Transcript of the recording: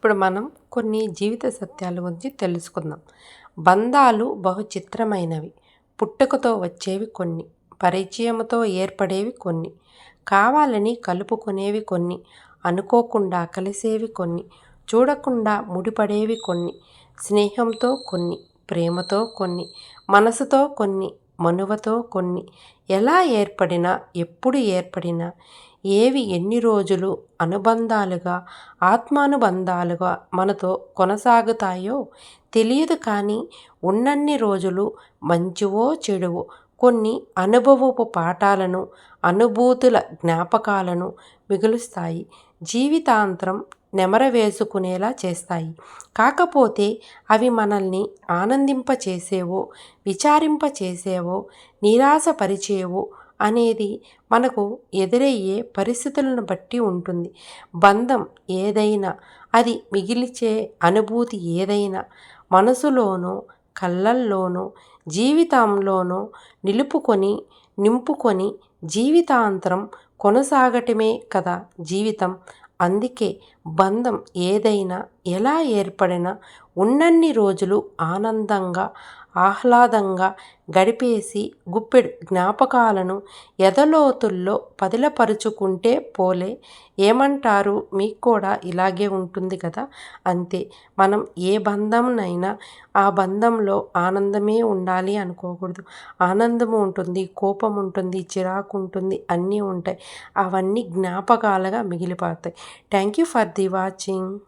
ఇప్పుడు మనం కొన్ని జీవిత సత్యాల గురించి తెలుసుకుందాం. బంధాలు బహు చిత్రమైనవి పుట్టుకతో వచ్చేవి కొన్ని. పరిచయంతో ఏర్పడేవి కొన్ని. కావాలని కలుపుకునేవి కొన్ని. అనుకోకుండా కలిసేవి కొన్ని. చూడకుండా ముడిపడేవి కొన్ని. స్నేహంతో కొన్ని. ప్రేమతో కొన్ని. మనసుతో కొన్ని. మనువతో కొన్ని. ఎలా ఏర్పడినా ఎప్పుడు ఏర్పడినా ఏవి ఎన్ని రోజులు అనుబంధాలుగా ఆత్మానుబంధాలుగా మనతో కొనసాగుతాయో తెలియదు కానీ ఉన్నన్ని రోజులు మంచివో చెడువో కొన్ని అనుభవపు పాఠాలను అనుభూతుల జ్ఞాపకాలను మిగులుస్తాయి. జీవితాంతరం నెమర వేసుకునేలా చేస్తాయి. కాకపోతే అవి మనల్ని ఆనందింపచేసేవో విచారింపచేసేవో నిరాశపరిచేవో అనేది మనకు ఎదురయ్యే పరిస్థితులను బట్టి ఉంటుంది. బంధం ఏదైనా అది మిగిల్చే అనుభూతి ఏదైనా మనసులోనో కళ్ళల్లోనో జీవితంలోనో నిలుపుకొని నింపుకొని జీవితాంతరం కొనసాగటమే కదా జీవితం. అందుకే బంధం ఏదైనా ఎలా ఏర్పడినా ఉన్నన్ని రోజులు ఆనందంగా ఆహ్లాదంగా గడిపేసి గుప్పెడు జ్ఞాపకాలను ఎదలోతుల్లో పదిలపరుచుకుంటే పోలే. ఏమంటారు? మీకు కూడా ఇలాగే ఉంటుంది కదా? అంతే. మనం ఏ బంధంనైనా ఆ బంధంలో ఆనందమే ఉండాలి అనుకోకూడదు. ఆనందము ఉంటుంది కోపం ఉంటుంది చిరాకు ఉంటుంది అన్నీ ఉంటాయి. అవన్నీ జ్ఞాపకాలుగా మిగిలిపోతాయి. Thank you for the happy watching.